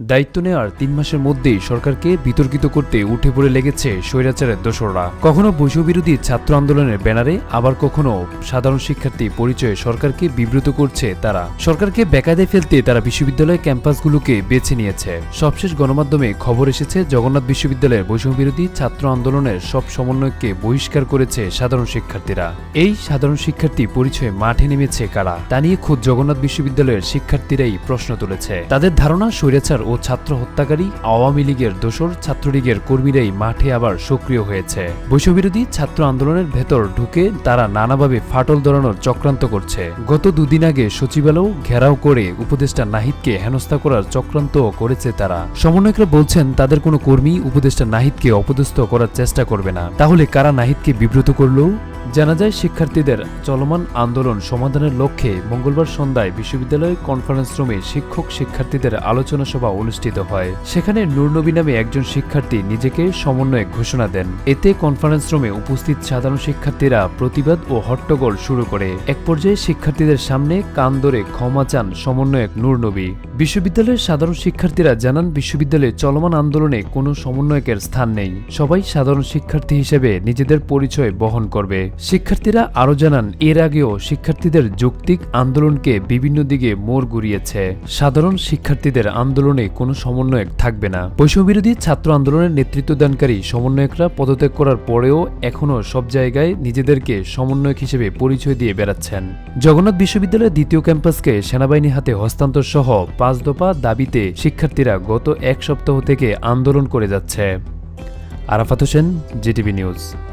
দায়িত্ব নেওয়ার তিন মাসের মধ্যেই সরকারকে বিতর্কিত করতে উঠে পড়ে লেগেছে স্বৈরাচারের দোসররা। কখনো বৈষবিরোধী ছাত্র আন্দোলনের ব্যানারে, আবার কখনো সাধারণ শিক্ষার্থী পরিচয়ে সরকারকে বিব্রত করছে তারা। সরকারকে বেকায়দায় ফেলতে তারা বিশ্ববিদ্যালয় ক্যাম্পাসগুলোকে বেছে নিয়েছে। সবশেষ গণমাধ্যমে খবর এসেছে, জগন্নাথ বিশ্ববিদ্যালয়ের বৈষম্যবিরোধী ছাত্র আন্দোলনের সব সমন্বয়কে বহিষ্কার করেছে সাধারণ শিক্ষার্থীরা। এই সাধারণ শিক্ষার্থী পরিচয়ে মাঠে নেমেছে কারা? তা নিয়ে খোদ জগন্নাথ বিশ্ববিদ্যালয়ের শিক্ষার্থীরাই প্রশ্ন তুলেছে। তাদের ধারণা, স্বৈরাচার ও ছাত্র হত্যাকারী আওয়ামী লীগের দোসর ছাত্রলীগের কর্মীরাই মাঠে আবার সক্রিয় হয়েছে। বৈষম্যবিরোধী ছাত্র আন্দোলনের ভেতর ঢুকে তারা নানাভাবে ফাটল ধরানোর চক্রান্ত করছে। গত দুদিন আগে সচিবালয় ঘেরাও করে উপদেষ্টা নাহিদকে হেনস্থা করার চক্রান্ত করেছে তারা। সমন্বয়করা বলছেন, তাদের কোনো কর্মী উপদেষ্টা নাহিদকে অপদস্থ করার চেষ্টা করবে না। তাহলে কারা নাহিদকে বিব্রত করল? জানা যায়, শিক্ষার্থীদের চলমান আন্দোলন সমাধানের লক্ষ্যে মঙ্গলবার সন্ধ্যায় বিশ্ববিদ্যালয় কনফারেন্স রুমে শিক্ষক শিক্ষার্থীদের আলোচনা সভা অনুষ্ঠিত হয়। সেখানে নূরনবী নামে একজন শিক্ষার্থী নিজেকে সমন্বয়ে ঘোষণা দেন। এতে কনফারেন্স রুমে উপস্থিত সাধারণ শিক্ষার্থীরা প্রতিবাদ ও হট্টগোল শুরু করে। এক পর্যায়ে শিক্ষার্থীদের সামনে কান ধরে ক্ষমা চান সমন্বয়ক নূরনবী বিশ্ববিদ্যালয়ের সাধারণ শিক্ষার্থীরা জানান, বিশ্ববিদ্যালয়ে চলমান আন্দোলনে কোনো সমন্বয়কের স্থান নেই। সবাই সাধারণ শিক্ষার্থী হিসেবে নিজেদের পরিচয় বহন করবে। শিক্ষার্থীরা আরও জানান, এর আগেও শিক্ষার্থীদের যৌক্তিক আন্দোলনকে বিভিন্ন দিকে মোড় ঘুরিয়েছে। সাধারণ শিক্ষার্থীদের আন্দোলনে কোনো সমন্বয়ক থাকবে না। বৈষম্যবিরোধী ছাত্র আন্দোলনের নেতৃত্ব দানকারী সমন্বয়করা পদত্যাগ করার পরেও এখনও সব জায়গায় নিজেদেরকে সমন্বয়ক হিসেবে পরিচয় দিয়ে বেড়াচ্ছেন। জগন্নাথ বিশ্ববিদ্যালয়ের দ্বিতীয় ক্যাম্পাসকে সেনাবাহিনী হাতে হস্তান্তর সহ পাঁচ দফা দাবিতে শিক্ষার্থীরা গত এক সপ্তাহ থেকে আন্দোলন করে যাচ্ছে। Arafat Hossain, GTV news.